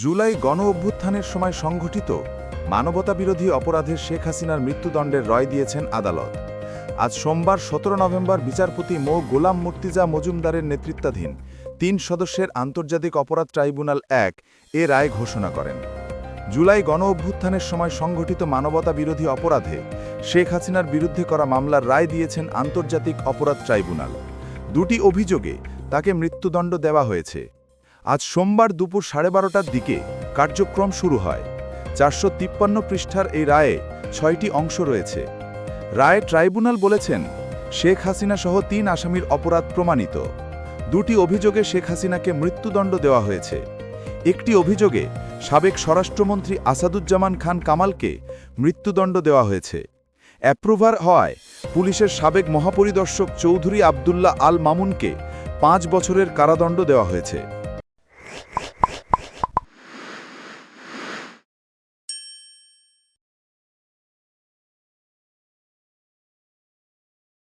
জুলাই গণ অভ্যুত্থানের সময় সংঘটিত মানবতাবিরোধী অপরাধের শেখ হাসিনার মৃত্যুদণ্ডের রায় দিয়েছেন আদালত। আজ সোমবার সতেরো নভেম্বর বিচারপতি মো. গোলাম মুর্তিজা মজুমদারের নেতৃত্বাধীন তিন সদস্যের আন্তর্জাতিক অপরাধ ট্রাইব্যুনাল এক এ রায় ঘোষণা করেন। জুলাই গণ অভ্যুত্থানের সময় সংঘটিত মানবতা বিরোধী অপরাধে শেখ হাসিনার বিরুদ্ধে করা মামলার রায় দিয়েছেন আন্তর্জাতিক অপরাধ ট্রাইব্যুনাল। দুটি অভিযোগে তাকে মৃত্যুদণ্ড দেওয়া হয়েছে। আজ সোমবার দুপুর সাড়ে বারোটার দিকে কার্যক্রম শুরু হয়। চারশো তিপ্পান্ন পৃষ্ঠার এই রায়ে ছয়টি অংশ রয়েছে। রায়ে ট্রাইব্যুনাল বলেছেন, শেখ হাসিনা সহ তিন আসামির অপরাধ প্রমাণিত। দুটি অভিযোগে শেখ হাসিনাকে মৃত্যুদণ্ড দেওয়া হয়েছে। একটি অভিযোগে সাবেক স্বরাষ্ট্রমন্ত্রী আসাদুজ্জামান খান কামালকে মৃত্যুদণ্ড দেওয়া হয়েছে। অ্যাপ্রুভার হওয়ায় পুলিশের সাবেক মহাপরিদর্শক চৌধুরী আবদুল্লাহ আল মামুনকে পাঁচ বছরের কারাদণ্ড দেওয়া হয়েছে।